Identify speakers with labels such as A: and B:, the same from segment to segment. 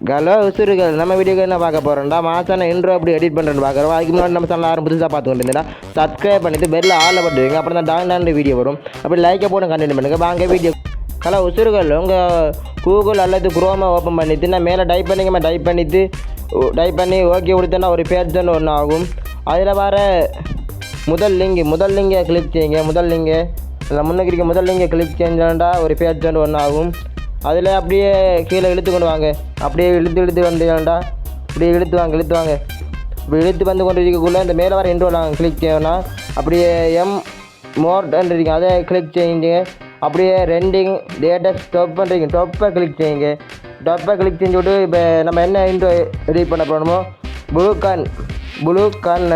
A: Hello உசுறுகள் நம்ம வீடியோக்கு என்ன பார்க்க போகிறோம்டா மாசான இன்ட்ரோ அப்படி எடிட் பண்ணுறேன்னு பார்க்குறோம் அதுக்கு முன்னாடி நம்ம சேனல் யாரும் புதுசாக பார்த்து கொண்டிருந்தா சப்ஸ்கிரைப் பண்ணிட்டு பெல்ல ஆளில் போட்டுருங்க அப்புறம் தான் டாங் டான் வீடியோ வரும் அப்படி லைக்கை போட்டு கண்டினியூ பண்ணுங்க வாங்க வீடியோ ஹலோ உசுறுகள் உங்கள் கூகுள் அல்லது குரோமை ஓப்பன் பண்ணிவிட்டு நான் மேலே டைப் பண்ணிங்கம்மா டைப் பண்ணிவிட்டு டைப் பண்ணி ஓகே கொடுத்தேன்னா ஒரு பேஜ் தான் ஒன்று ஆகும் அதில் வர முதல் லிங்க் முதல் லிங்கை கிளிக் செய்யுங்க முதல் லிங்கை அதில் முன்னுக்கு இருக்க முதல் லிங்கை கிளிக் செஞ்சோன்னா ஒரு பேஜ் தான் ஒன்று ஆகும் அதில் அப்படியே கீழே இழுத்து கொண்டு வாங்க. அப்படியே இழுத்து இழுத்து வந்தீங்கடா அப்படியே இழுத்து வாங்க இழுத்து வாங்க. இப்படி இழுத்து வந்து கொண்டு இருக்கக்குள்ளே இந்த மேலே வர இன்ட்ரோ நாங்கள் கிளிக் செய்யணும்னா அப்படியே எம் மோர் இருக்கீங்க அதை கிளிக் செய்யுங்க. அப்படியே ரெண்டிங் டேட்டா ஸ்டாப் பண்ணுறீங்க டாப்பை கிளிக் செய்யுங்க. டாப்பை கிளிக் செஞ்சு விட்டு இப்போ நம்ம என்ன இன்ட்ரோ ரெடி பண்ண போகணுமோ ப்ளூ கான் ப்ளூ கான்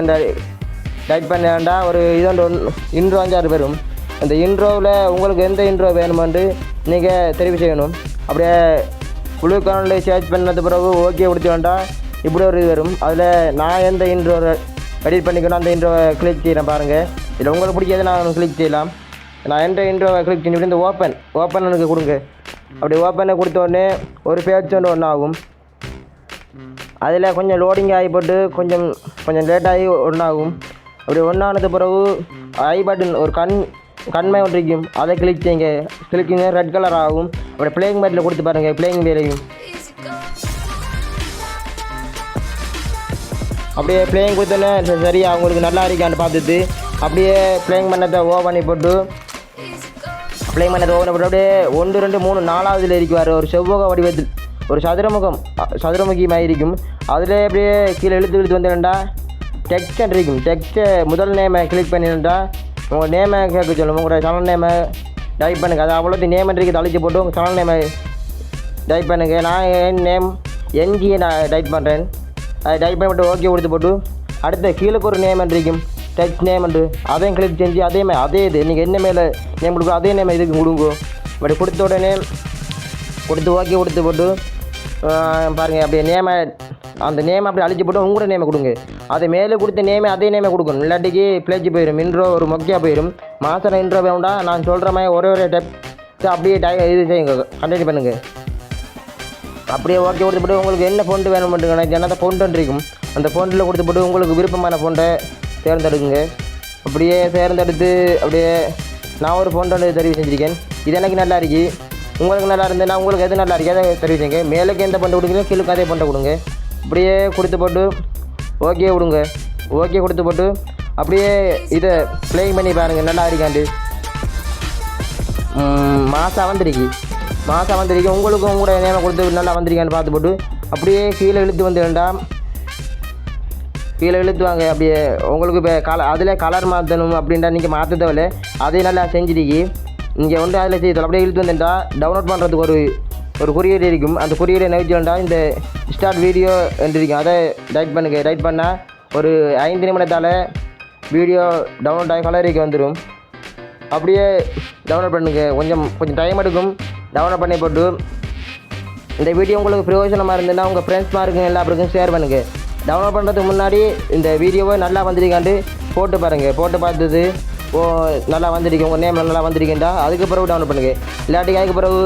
A: டைப் வேண்டாம். ஒரு இதோண்டு இன்ட்ரோ அஞ்சாறு பேரும். அந்த இன்ட்ரோவில் உங்களுக்கு எந்த இன்ட்ரோ வேணுமென்று நீங்கள் தெரிவு செய்யணும். அப்படியே ப்ளூ கானில் சேர்ச் பண்ணது பிறகு ஓகே கொடுத்து வேண்டாம் இப்படி ஒரு இது வரும். அதில் நான் எந்த இன்ட்ரோ எடிட் பண்ணிக்கணும் அந்த இன்ட்ரோவை கிளிக் செய்கிறேன் பாருங்கள் இதில் உங்களுக்கு பிடிக்காத நான் கிளிக் செய்யலாம். நான் எந்த இன்ட்ரோவை கிளிக் செஞ்சுட்டு இந்த ஓப்பன் ஓப்பன் எனக்கு கொடுங்க. அப்படி ஓப்பனை கொடுத்தோடனே ஒரு பேஜ் ஒன்று ஒன்று ஆகும். அதில் கொஞ்சம் லோடிங் ஆகி போட்டு கொஞ்சம் கொஞ்சம் லேட்டாகி ஒன்றாகும் அப்படி ஒன்றானது பிறகு ஐ பட்டன் ஒரு கண் கண்மை ஒன்றிக்கும். அதை கிளிக் செய்யுங்க கிளிக்குங்க ரெட் கலர் ஆகும். அப்படி பிளேயிங் பேட்டில் கொடுத்து பாருங்கள் பிளேயிங் வேலையும். அப்படியே பிளேயிங் கொடுத்தோன்னே சரி, அவங்களுக்கு நல்லா இருக்கான்னு பார்த்துட்டு அப்படியே பிளேயிங் பண்ணதை ஓ பண்ணி போட்டு பிளேயிங் பண்ணதை ஓ பண்ணி போட்டு அப்படியே ஒன்று ரெண்டு மூணு நாலாவதுல இருக்குவார் ஒரு செவ்வக வடிவத்தில் ஒரு சதுரமுகம் சதுரமுகியமாக இருக்கும். அதில் அப்படியே கீழே இழுத்து இழுத்து வந்துடா டெக்ஸ்ட் இருக்கும். டெக்ஸ்ட்டு முதல் நேமை கிளிக் பண்ணிட்டா உங்கள் நேமை கேட்க சொல்லுங்கள் உங்களோட சேனல் நேமை டைப் பண்ணுங்கள் அது அவ்வளோத்தையும் நேம் இருக்கு. அழிச்சு போட்டு உங்கள் சேனல் நேமை டைப் பண்ணுங்கள் நான் என் நேம் என்ஜியை நான் டைப் பண்ணுறேன் அதை டைப் பண்ணிவிட்டு ஓகே கொடுத்து போட்டு அடுத்த கீழே ஒரு நேம் என்றைக்கும் டச் நேம் என்று அதையும் கிளிக் செஞ்சு அதே மாதிரி அதே இது. நீங்கள் என்ன மேலே நேம் கொடுக்கும் அதே நேம் இதுக்கு கொடுங்க. இப்படி கொடுத்த உடனே கொடுத்து ஓகே கொடுத்து போட்டு பாருங்கள் அப்படியே நேமை அந்த நேம் அப்படி அழிச்சு போட்டு உங்களோட நேமை கொடுங்க. அது மேலே கொடுத்த நேமே அதே நேமே கொடுக்கணும். இல்லாட்டிக்கு பிளேஜ் போயிடும் இன்ட்ரோ ஒரு மொக்கையாக போயிடும் மாதம் இன்ட்ரோ வேண்டாம் நான் சொல்கிற மாதிரி ஒரே ஒரு டெப் அப்படியே டை இது செய்யுங்க. கண்டினியூ பண்ணுங்கள் அப்படியே ஓகே கொடுத்து போட்டு உங்களுக்கு என்ன ஃபோன் வேணும் பண்ணுங்க ஜனத ஃபோன் இருக்கும். அந்த ஃபோனில் கொடுத்து போட்டு உங்களுக்கு விருப்பமான ஃபோன்ட்டை தேர்ந்தெடுக்குங்க அப்படியே தேர்ந்தெடுத்து அப்படியே நான் ஒரு ஃபோன் தெரிவு செஞ்சுருக்கேன். இது எனக்கு நல்லா இருக்கு. உங்களுக்கு நல்லா இருந்ததுன்னா உங்களுக்கு எது நல்லா இருக்கு? அதை தெரிவிச்சுங்க மேலுக்கு எந்த பண்டை கொடுக்குறீங்களோ கீழுக்கு அதே பண்டை கொடுங்க. அப்படியே கொடுத்து போட்டு ஓகே விடுங்க. ஓகே கொடுத்து போட்டு அப்படியே இதை ப்ளேயிங் பண்ணி பாருங்கள் நல்லா இருக்காண்டு மாதம் வந்திருக்கு. மாதம் வந்திருக்கு. உங்களுக்கும் உங்களோட நேரம் கொடுத்து நல்லா வந்திருக்கான்னு பார்த்து போட்டு அப்படியே கீழே இழுத்து வந்து வேண்டாம் கீழே இழுத்துவாங்க அப்படியே உங்களுக்கு இப்போ கலர் அதில் கலர் மாற்றணும் அப்படின்டா நீங்கள் மாற்ற தேவையில்ல அதையும் நல்லா செஞ்சிருக்கி. நீங்கள் வந்து அதில் செய்ய அப்படியே இழுத்து வந்துட்டா டவுன்லோட் பண்ணுறதுக்கு ஒரு ஒரு குறியீடு இருக்கும். அந்த குறியீடை நெவிச்சு இந்த ஸ்டார்ட் வீடியோ என்று இருக்கும். அதை டைப் பண்ணுங்க. டைப் பண்ணால் ஒரு ஐந்து நிமிடத்தால் வீடியோ டவுன்லோட் ஆகி கலரிக்கு வந்துடும் அப்படியே டவுன்லோட் பண்ணுங்க. கொஞ்சம் கொஞ்சம் டைம் எடுக்கும். டவுன்லோட் பண்ணி போட்டு இந்த வீடியோ உங்களுக்கு பிரயோஜனமாக இருந்ததுன்னா உங்கள் ஃப்ரெண்ட்ஸ் இருக்குங்க எல்லாருக்கும் ஷேர் பண்ணுங்கள் டவுன்லோட் பண்ணுறதுக்கு முன்னாடி இந்த வீடியோவை நல்லா வந்திருக்காண்டு போட்டு பாருங்கள் போட்டு பார்த்தது ஓ நல்லா வந்திருக்கு. உங்கள் நேம் நல்லா வந்திருக்கேன்டா அதுக்கு பிறகு டவுன்லோட் பண்ணுங்கள் இல்லாட்டி அதுக்கு பிறகு